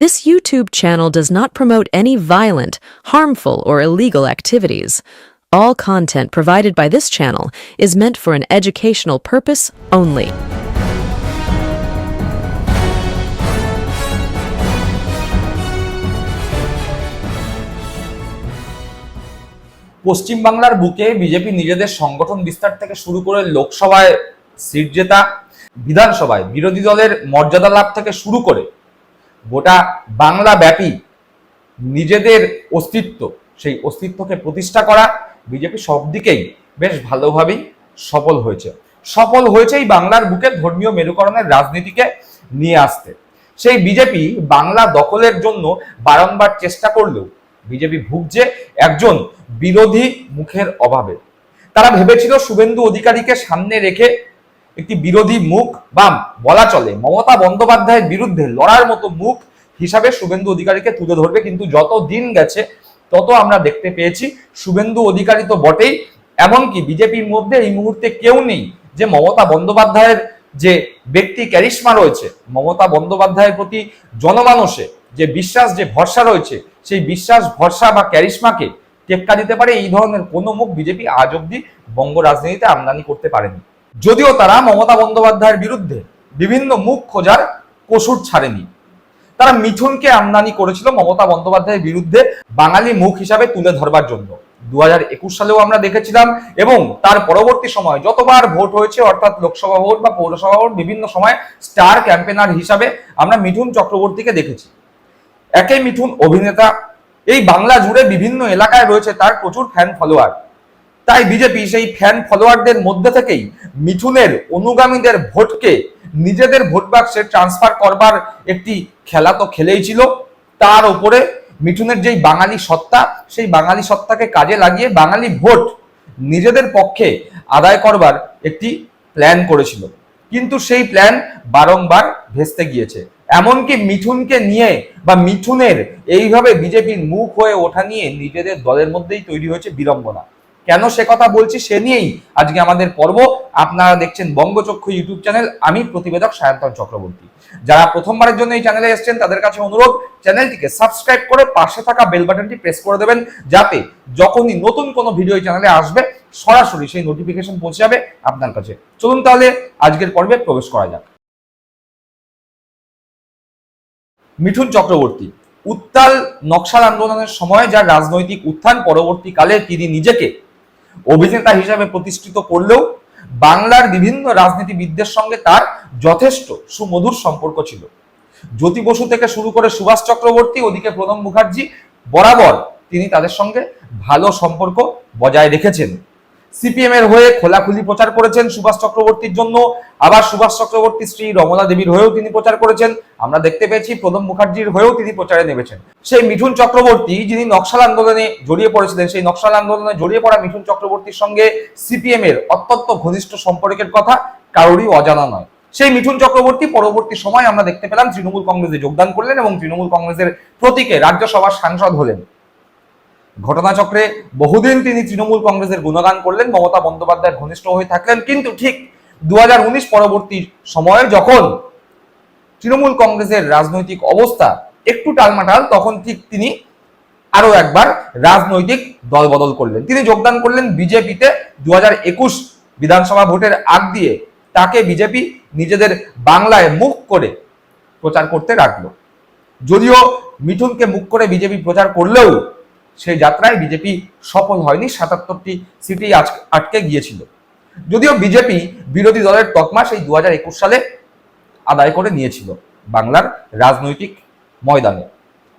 This YouTube channel does not promote any violent, harmful, or illegal activities. All content provided by this channel is meant for an educational purpose only. পশ্চিমবাংলার বুকে BJP নিজেদের সংগঠন বিস্তার থেকে শুরু করে লোকসভায় সিট জেতা বিধানসভায় বিরোধী দলের মর্যাদা লাভ থেকে শুরু করে গোটা বাংলা ব্যাপী নিজেদের অস্তিত্ব, সেই অস্তিত্বকে প্রতিষ্ঠা করা বিজেপি সব দিকেই বেশ ভালোভাবেই সফল হয়েছে। সফল হয়েছে এই বাংলার বুকে ধর্মীয় মেরুকরণের রাজনীতিকে নিয়ে আসতে। সেই বিজেপি বাংলা দখলের জন্য বারংবার চেষ্টা করলেও বিজেপি ভুগছে একজন বিরোধী মুখের অভাবে। তারা ভেবেছিল শুভেন্দু অধিকারীকে সামনে রেখে একটি বিরোধী মুখ বা বলা চলে। মমতা বন্দ্যোপাধ্যায়ের বিরুদ্ধে লড়ার মতো মুখ হিসাবে শুভেন্দু অধিকারীকে তুলে ধরবে, কিন্তু যত দিন গেছে, তত আমরা দেখতে পেয়েছি শুভেন্দু অধিকারী তো বটেই। এমনকি বিজেপির মধ্যে এই মুহূর্তে কেউ নেই যে মমতা বন্দ্যোপাধ্যায়ের যে ব্যক্তি ক্যারিশমা রয়েছে, মমতা বন্দ্যোপাধ্যায়ের প্রতি জনমানসে যে বিশ্বাস, যে ভরসা রয়েছে, সেই বিশ্বাস, ভরসা বা ক্যারিশমাকে টেক্কা দিতে পারে, এই ধরনের কোনো মুখ বিজেপি আজ অব্দি বঙ্গ রাজনীতিতে আমদানি করতে পারেনি। যদিও তারা মমতা বন্দ্যোপাধ্যায়ের বিরুদ্ধে বিভিন্ন মুখ খোঁজার কসুর ছাড়েনি। তারা মিঠুনকে আমদানি করেছিল মমতা বন্দ্যোপাধ্যায়ের বিরুদ্ধে বাঙালি মুখ হিসাবে তুলে ধরবার জন্য। দু সালেও আমরা দেখেছিলাম এবং তার পরবর্তী সময় যতবার ভোট হয়েছে, অর্থাৎ লোকসভা ভোট বা পৌরসভা ভোট, বিভিন্ন সময় স্টার ক্যাম্পেনার হিসাবে আমরা মিঠুন চক্রবর্তীকে দেখেছি। একে মিঠুন অভিনেতা। এই বাংলা জুড়ে বিভিন্ন এলাকায় রয়েছে তার প্রচুর ফ্যান ফলোয়ার তাই বিজেপি সেই ফ্যান ফলোয়ারদের মধ্যে থেকেই মিঠুনের অনুগামীদের ভোটকে নিজেদের ভোট বাক্সে ট্রান্সফার করবার একটি খেলা তো খেলেই ছিল। তার উপরে মিঠুনের যেই বাঙালি সত্তা, সেই বাঙালি সত্তাকে কাজে লাগিয়ে বাঙালি ভোট নিজেদের পক্ষে আদায় করবার একটি প্ল্যান করেছিল। কিন্তু সেই প্ল্যান বারংবার ভেস্তে গিয়েছে। এমনকি মিঠুনকে নিয়ে বা মিঠুনের এইভাবে বিজেপির মুখ হয়ে ওঠা নিয়ে নিজেদের দলের মধ্যেই তৈরি হয়েছে বিড়ম্বনা। কেন সে কথা বলছি সে নিয়েই আজকে আমাদের পর্ব। আপনারা দেখছেন বঙ্গচক্ষু ইউটিউব চ্যানেল, আমি প্রতিবেদক সায়ন্তন চক্রবর্তী। যারা প্রথমবারের জন্য এই চ্যানেলে এসেছেন, তাদের কাছে অনুরোধ, চ্যানেলটিকে সাবস্ক্রাইব করে পাশে থাকা বেল বাটনটি প্রেস করে দেবেন, যাতে যখনই নতুন কোনো ভিডিও চ্যানেলে আসবে, সরাসরি সেই নোটিফিকেশন পৌঁছে যাবে আপনার কাছে। চলুন তাহলে আজকের পর্বে প্রবেশ করা যাক। মিঠুন চক্রবর্তী, উত্তাল নকশাল আন্দোলনের সময় যার রাজনৈতিক উত্থান পরবর্তীকালে তিনি নিজেকে অভিনেতা হিসাবে প্রতিষ্ঠিত করলেও বাংলার বিভিন্ন রাজনীতিবিদদের সঙ্গে তার যথেষ্ট সুমধুর সম্পর্ক ছিল। জ্যোতি বসু থেকে শুরু করে সুভাষ চক্রবর্তী, ওদিকে প্রণব মুখার্জি, বরাবর তিনি তাদের সঙ্গে ভালো সম্পর্ক বজায় রেখেছেন। সিপিএম এর হয়ে খোলাখুলি প্রচার করেছেন সুভাষ চক্রবর্তীর জন্য। আবার সুভাষ চক্রবর্তী শ্রী রমলা দেবীর হয়েও তিনি প্রচার করেছেন। আমরা দেখতে পেয়েছি প্রণব মুখার্জির হয়েও তিনি প্রচারে নেমেছেন। সেই মিঠুন চক্রবর্তী যিনি নকশাল আন্দোলনে জড়িয়ে পড়েছিলেন, সেই নকশাল আন্দোলনে জড়িয়ে পড়া মিঠুন চক্রবর্তীর সঙ্গে সিপিএম এর অত্যন্ত ঘনিষ্ঠ সম্পর্কের কথা কারোরই অজানা নয়। সেই মিঠুন চক্রবর্তী পরবর্তী সময় আমরা দেখতে পেলাম তৃণমূল কংগ্রেসে যোগদান করলেন এবং তৃণমূল কংগ্রেসের প্রতীকে রাজ্যসভার সাংসদ হলেন। ঘটনাচক্রে বহুদিন তিনি তৃণমূল কংগ্রেসের গুণগান করলেন, মমতা বন্দ্যোপাধ্যায়ের ঘনিষ্ঠ হয়ে থাকলেন। কিন্তু ঠিক দু হাজার উনিশ পরবর্তী সময়ে যখন তৃণমূল কংগ্রেসের রাজনৈতিক অবস্থা একটু টালমাটাল, তখন ঠিক তিনি আরও একবার রাজনৈতিক দল বদল করলেন। তিনি যোগদান করলেন বিজেপিতে দু হাজার একুশ বিধানসভা ভোটের আগ দিয়ে। তাকে বিজেপি নিজেদের বাংলায় মুখ করে প্রচার করতে রাখল। যদিও মিঠুনকে মুখ করে বিজেপি প্রচার করলেও সেই যাত্রায় বিজেপি সফল হয়নি, সাতাত্তরটি সিটেই আটকে গিয়েছিল। যদিও বিজেপি বিরোধী দলের তকমা সেই দু হাজার একুশ সালে আদায় করে নিয়েছিল বাংলার রাজনৈতিক ময়দানে।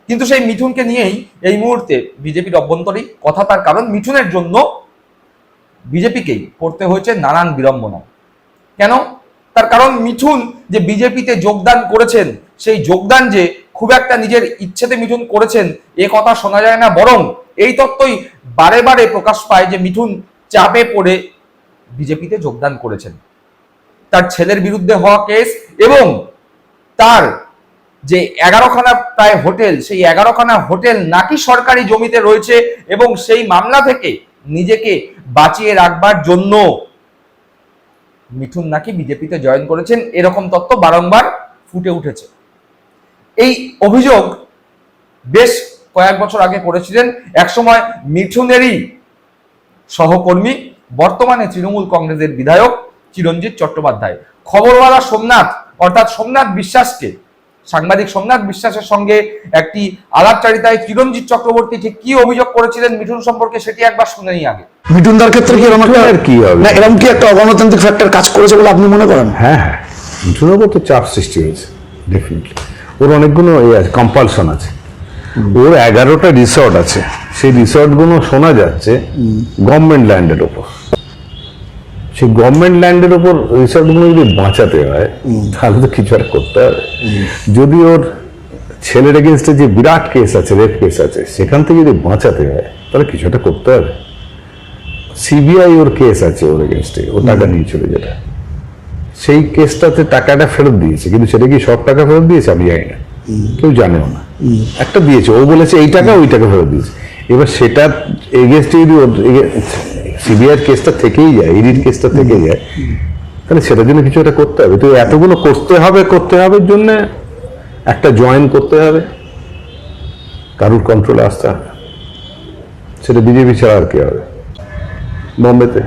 কিন্তু সেই মিঠুনকে নিয়েই এই মুহূর্তে বিজেপির অভ্যন্তরেই কথা তার কারণ মিঠুনের জন্য বিজেপিকেই করতে হয়েছে নানান বিড়ম্বনা। কেন? তার কারণ মিঠুন যে বিজেপিতে যোগদান করেছেন, সেই যোগদান যে খুব একটা নিজের ইচ্ছেতে মিঠুন করেছেন, এ কথা শোনা যায় না। বরং এই তত্ত্বই বারে বারে প্রকাশ পায় যে মিঠুন চাপে পড়ে বিজেপিতে যোগদান করেছেন। তার ছেলের বিরুদ্ধে হওয়া কেস এবং তার যে এগারোখানা প্রায় হোটেল, সেই এগারোখানা হোটেল নাকি সরকারি জমিতে রয়েছে এবং সেই মামলা থেকে নিজেকে বাঁচিয়ে রাখবার জন্য মিঠুন নাকি বিজেপিতে জয়েন করেছেন, এরকম তত্ত্ব বারংবার ফুটে উঠেছে। এই অভিযোগ বেশ কয়েক বছর আগে করেছিলেন। একসময় মিঠুনেরই সহকর্মী বর্তমানে তৃণমূল কংগ্রেসের বিধায়ক চিরঞ্জিত চট্টোপাধ্যায়। খবরওয়ালা সোমনাথ অর্থাৎ সোমনাথ বিশ্বাসকে সাংবাদিক সোমনাথ বিশ্বাসের সঙ্গে একটি আলাপচারিতায় চিরঞ্জিত চক্রবর্তী ঠিক কি অভিযোগ করেছিলেন মিঠুন সম্পর্কে সেটি একবার শুনে নিই আগে। মিঠুনদার ক্ষেত্রে কি এরকম একটা আর কি হবে? না এরকম কি একটা অগণতান্ত্রিক ফ্যাক্টর কাজ করেছে বলে আপনি মনে করেন? হ্যাঁ হ্যাঁ। মিঠুনের উপর তো চাপ সৃষ্টি হয়েছে ডেফিনেটলি ওর অনেকগুলো এ আছে কম্পালশন আছে। ওর এগারোটা রিসর্ট আছে। সেই রিসর্টগুলো শোনা যাচ্ছে গভর্নমেন্ট ল্যান্ডের ওপর। সেই গভর্নমেন্ট ল্যান্ডের ওপর রিসর্টগুলো যদি বাঁচাতে হয়, তাহলে তো কিছু একটা করতে হবে। যদি ওর ছেলের এগেনস্টে যে বিরাট কেস আছে রেপ কেস আছে, সেখান থেকে যদি বাঁচাতে হয়, তাহলে কিছু একটা করতে হবে। সিবিআই ওর কেস আছে ওর এগেনস্টে ও টাকা নিয়ে চলে যেটা সেই কেসটাতে টাকাটা ফেরত দিয়েছে, কিন্তু সেটা কি সব টাকা ফেরত দিয়েছে? আমি জানি না। কেউ জানেও না। একটা দিয়েছে, ও বলেছে এই টাকা ওই টাকা ফেরত দিয়েছে। এবার সেটা এগেনস্টে যদি সিবিআই কেসটা থেকেই যায় ইডির কেসটা থেকে যায়, তাহলে সেটার জন্য কিছু একটা করতে হবে। তো এতগুলো করতে হবে করতে হবে জন্য একটা জয়েন করতে হবে। কারুর কন্ট্রোলে আসতে হবে সেটা বিজেপি ছাড়া আর কি হবে? বোম্বেতে?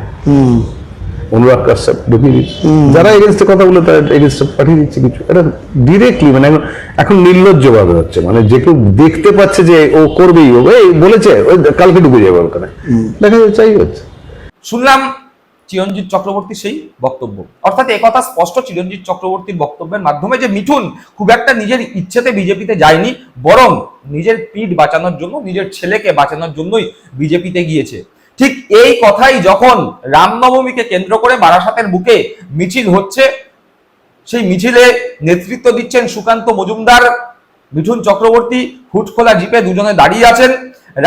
অনুরাগ কাশ্যপ ঢুকিয়ে দিচ্ছে যারা এগেনস্টে কথা বলে তারা এগেনস্টে পাঠিয়ে দিচ্ছে কিছু। এটা ডিরেক্টলি মানে এখন এখন নির্লজ্জ ভাবে হচ্ছে। মানে যে কেউ দেখতে পাচ্ছে যে ও করবেই ও এই বলেছে ওই কালকে ঢুকে যাবে ওখানে। দেখা যাচ্ছে চাই হচ্ছে। শুনলাম চিরঞ্জিত চক্রবর্তী সেই বক্তব্য। অর্থাৎ একথা স্পষ্ট চিরঞ্জিত চক্রবর্তীর বক্তব্যের মাধ্যমে যে মিঠুন খুব একটা নিজের ইচ্ছেতে বিজেপিতে যায়নি বরং নিজের পিঠ বাঁচানোর জন্য নিজের ছেলেকে বাঁচানোর জন্যই বিজেপিতে গিয়েছে। ঠিক এই কথাই যখন রামনবমীকে কেন্দ্র করে বারাসাতের বুকে মিছিল হচ্ছে, সেই মিছিলে নেতৃত্ব দিচ্ছেন সুকান্ত মজুমদার, মিঠুন চক্রবর্তী হুট খোলা জিপে দুজনে দাঁড়িয়ে আছেন।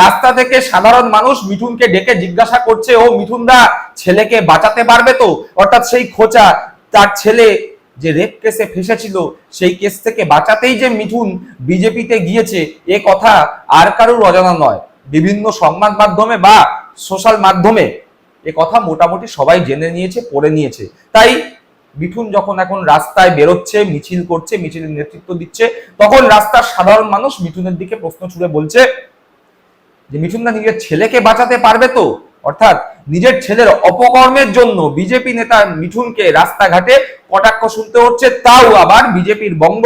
রাস্তা থেকে সাধারণ মানুষ মিঠুনকে ডেকে জিজ্ঞাসা করছে, ও মিঠুনদা ছেলেকে বাঁচাতে পারবে তো? অর্থাৎ সেই খোঁচা তার ছেলে যে রেপ কেসে ফেসেছিল, সেই কেস থেকে বাঁচাতেই যে মিঠুন বিজেপিতে গিয়েছে, এ কথা আর কারুর অজানা নয়। বিভিন্ন সংবাদ মাধ্যমে বা সোশ্যাল মাধ্যমে এ কথা মোটামুটি সবাই জেনে নিয়েছে, পড়ে নিয়েছে। তাই মিঠুন যখন এখন রাস্তায় বেরোচ্ছে, মিছিল করছে, মিছিলের নেতৃত্ব দিচ্ছে, তখন রাস্তার সাধারণ মানুষ মিঠুনের দিকে প্রশ্ন ছুড়ে বলছে যে মিঠুনদা নিজের ছেলেকে বাঁচাতে পারবে তো? অর্থাৎ নিজের ছেলের অপকর্মের জন্য বিজেপি নেতা মিঠুনকে রাস্তাঘাটে কটাক্ষ শুনতে হচ্ছে, তাও আবার বিজেপির বঙ্গ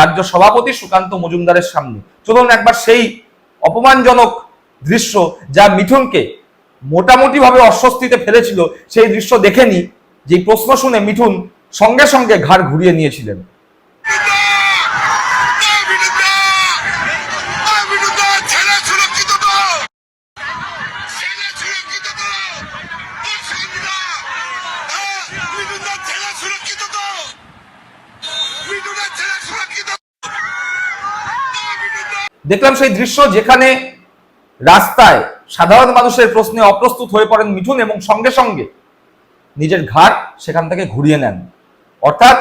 রাজ্য সভাপতি সুকান্ত মজুমদারের সামনে। চলুন একবার সেই অপমানজনক দৃশ্য যা মিঠুনকে মোটামুটি ভাবে অস্বস্তিতে ফেলেছিল সেই দৃশ্য দেখেনি যে প্রশ্ন শুনে মিঠুন সঙ্গে সঙ্গে ঘাড় ঘুরিয়ে নিয়েছিলেন। দেখলাম সেই দৃশ্য যেখানে রাস্তায় সাধারণ মানুষের প্রশ্নে অপ্রস্তুত হয়ে পড়েন মিঠুন এবং সঙ্গে সঙ্গে নিজের ঘাট সেখান থেকে ঘুরিয়ে নেন। অর্থাৎ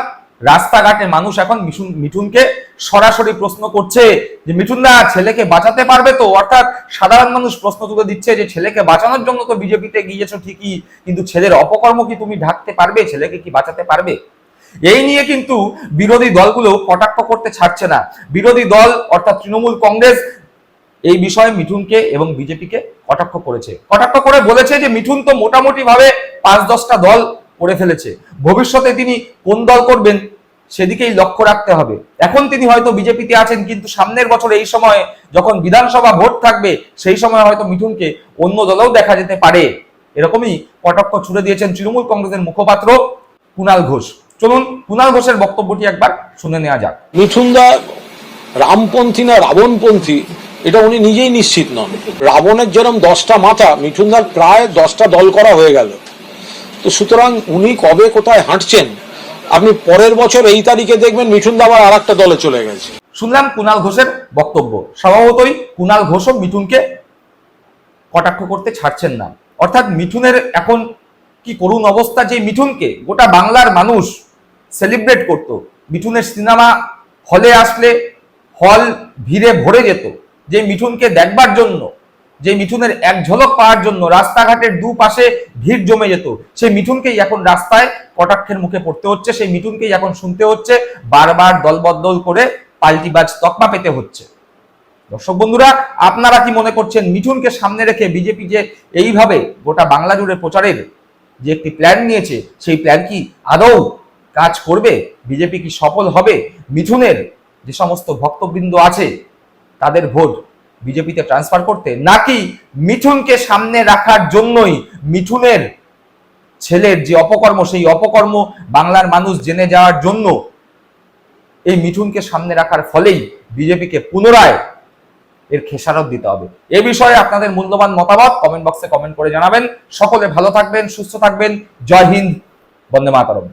রাস্তাঘাটে মানুষ এখন মিঠুন মিঠুনকে সরাসরি প্রশ্ন করছে যে মিঠুন দা ছেলেকে বাঁচাতে পারবে তো? অর্থাৎ সাধারণ মানুষ প্রশ্ন তুলে দিচ্ছে যে, ছেলেকে বাঁচানোর জন্য তো বিজেপিতে গিয়েছো ঠিকই, কিন্তু ছেলের অপকর্ম কি তুমি ঢাকতে পারবে? ছেলেকে কি বাঁচাতে পারবে? এই নিয়ে কিন্তু বিরোধী দলগুলো কটাক্ষ করতে ছাড়ছে না। বিরোধী দল, অর্থাৎ তৃণমূল কংগ্রেস এই বিষয়ে মিঠুনকে এবং বিজেপিকে কটাক্ষ করেছে। কটাক্ষ করে বলেছে যে মিঠুন তো মোটামুটি ভাবে পাঁচ দশটা দল করে ফেলেছে। ভবিষ্যতে তিনি কোন দল করবেন সেদিকেই লক্ষ্য রাখতে হবে। এখন তিনি হয়তো বিজেপিতে আছেন, কিন্তু সামনের বছর এই সময় যখন বিধানসভা ভোট থাকবে, সেই সময় হয়তো মিঠুনকে অন্য দলেও দেখা যেতে পারে। এরকমই কটাক্ষ ছুড়ে দিয়েছেন তৃণমূল কংগ্রেসের মুখপাত্র কুণাল ঘোষ। চলুন কুণাল ঘোষের বক্তব্যটি একবার শুনে নেওয়া যাক। মিঠুনদা রামপন্থী না রাবণপন্থী? এটা উনি নিজেই নিশ্চিত নন। রাবণের যেরকম দশটা মাথা, মিঠুনদার প্রায় দশটা দল করা হয়ে গেল। তো সুতরাং উনি কবে কোথায় হাঁটছেন, আপনি পরের বছর এই তারিখে দেখবেন মিঠুনদা আবার আর একটা দলে চলে গেছে। শুনলাম কুনাল ঘোষের বক্তব্য। স্বভাবতই কুণাল ঘোষও মিঠুনকে কটাক্ষ করতে ছাড়ছেন না। অর্থাৎ মিঠুনের এখন কি করুণ অবস্থা যে মিঠুনকে গোটা বাংলার মানুষ সেলিব্রেট করত। মিঠুনের সিনেমা হলে আসলে হল ভিড়ে ভরে যেত। যে মিঠুনকে দেখবার জন্য, যে মিঠুনের এক ঝলক পাওয়ার জন্য রাস্তাঘাটের দুপাশে ভিড় জমে যেত, সেই মিঠুনকেই এখন রাস্তায় কটাক্ষের মুখে পড়তে হচ্ছে, সেই মিঠুনকেই এখন শুনতে হচ্ছে, বারবার দলবদল করে পাল্টিবাজ তকমা পেতে হচ্ছে। দর্শক বন্ধুরা, আপনারা কি মনে করছেন মিঠুনকে সামনে রেখে বিজেপি যে এইভাবে গোটা বাংলা জুড়ে প্রচারের যে একটি প্ল্যান নিয়েছে, সেই প্ল্যান কি আদৌ কাজ করবে? বিজেপি কি সফল হবে? মিঠুনের যে সমস্ত ভক্তবৃন্দ আছে তাদের ভোট বিজেপিতে ট্রান্সফার করতে, নাকি মিঠুনকে সামনে রাখার জন্যই মিঠুনের ছেলের যে অপকর্ম, সেই অপকর্ম বাংলার মানুষ জেনে যাওয়ার জন্য এই মিঠুনকে সামনে রাখার ফলেই বিজেপিকে পুনরায় এর খেসারত দিতে হবে। এ বিষয়ে আপনাদের মূল্যবান মতামত কমেন্ট বক্সে কমেন্ট করে জানাবেন। সকলে ভালো থাকবেন, সুস্থ থাকবেন। জয় হিন্দ, বন্দে মাতরম।